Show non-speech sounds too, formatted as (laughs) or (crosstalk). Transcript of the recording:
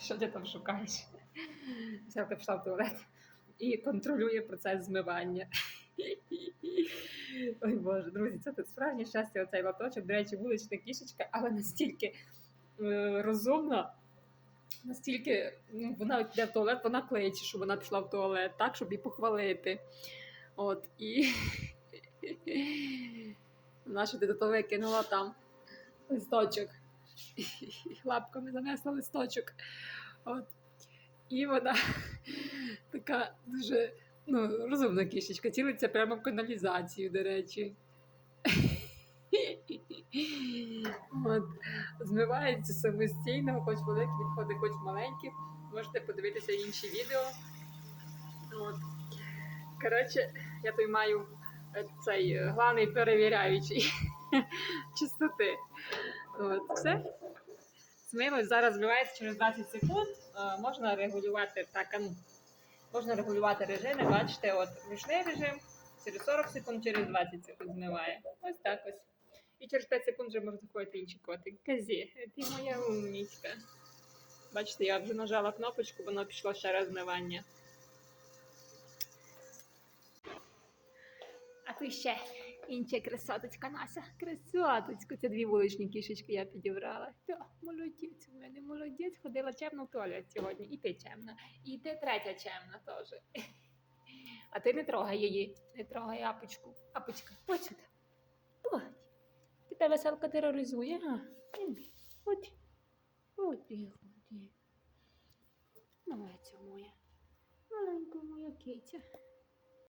Що ти там шукаєш? Веселка пішла в туалет і контролює процес змивання. Ой Боже, друзі, це тут справжнє щастя, оцей лоточок. До речі, вулична кішечка, але настільки е, розумна, настільки ну, вона йде в туалет, вона кличе, що вона пішла в туалет, так, щоб її похвалити. От, і вона ще до того кинула там листочок. (laughs) Лапками занесла листочок. От. І вона (laughs) така дуже ну, розумна кішечка, цілиться прямо в каналізацію, до речі. (laughs) От. Змивається самостійно, хоч великі відходи, хоч маленькі. Можете подивитися інші відео. От. Коротше, я тут маю е, цей е, главний перевіряючий чистоти. От, все. Змилось, зараз змивається через 20 секунд. Е, можна регулювати так, ну, можна регулювати режими. Бачите, от ручний режим через 40 секунд, через 20 секунд змиває. Ось так ось. І через 5 секунд вже може заходити інший котик. Казі, ти моя умнічка. Бачите, я вже нажала кнопочку, воно пішло ще раз змивання. А тут ще інша красоточка Нася. Красоточка. Це дві вуличні кішечки я підібрала. Та, молодець у мене, молодець. Ходила чемно в туалет сьогодні. І ти чемна. І ти третя чемна теж. А ти не трогай її, не трогай апочку. Апочка. Ось. Тебе веселка тероризує, а? От. Моя ця моя. Маленька моя киця.